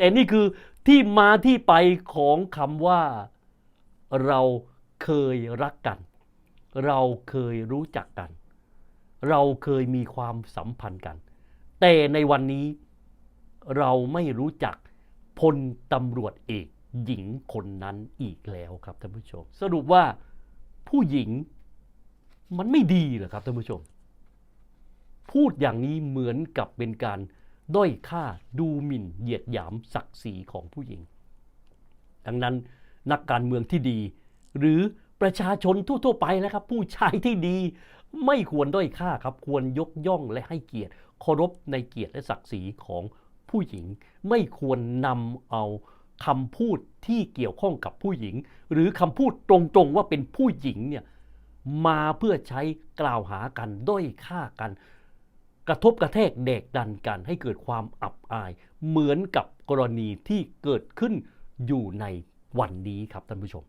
แต่นี่คือที่มาที่ไปของคำว่าเราเคยรักกัน เราเคยรู้จักกัน เราเคยมีความสัมพันธ์กัน แต่ในวันนี้เราไม่รู้จักพลตำรวจเอกหญิงคนนั้นอีกแล้วครับท่านผู้ชม สรุปว่าผู้หญิงมันไม่ดีเหรอครับท่านผู้ชม พูดอย่างนี้เหมือนกับเป็นการ ด้อยค่าดูหมิ่นเหยียดหยามศักดิ์ศรีของผู้หญิง ดังนั้นนักการเมืองที่ดี หรือประชาชนทั่วๆไปนะครับ ผู้ชายที่ดีไม่ควรด้อยค่าครับ ควรยกย่องและให้เกียรติเคารพในเกียรติและศักดิ์ศรีของผู้หญิง ไม่ควรนำเอาคำพูดที่เกี่ยวข้องกับผู้หญิง หรือคำพูดตรงๆว่าเป็นผู้หญิงเนี่ยมาเพื่อใช้กล่าวหากันด้อยค่ากัน กระทบกระแทกเด็กดันกันให้เกิดความอับอาย เหมือนกับกรณีที่เกิดขึ้นอยู่ในวันนี้ครับท่านผู้ชม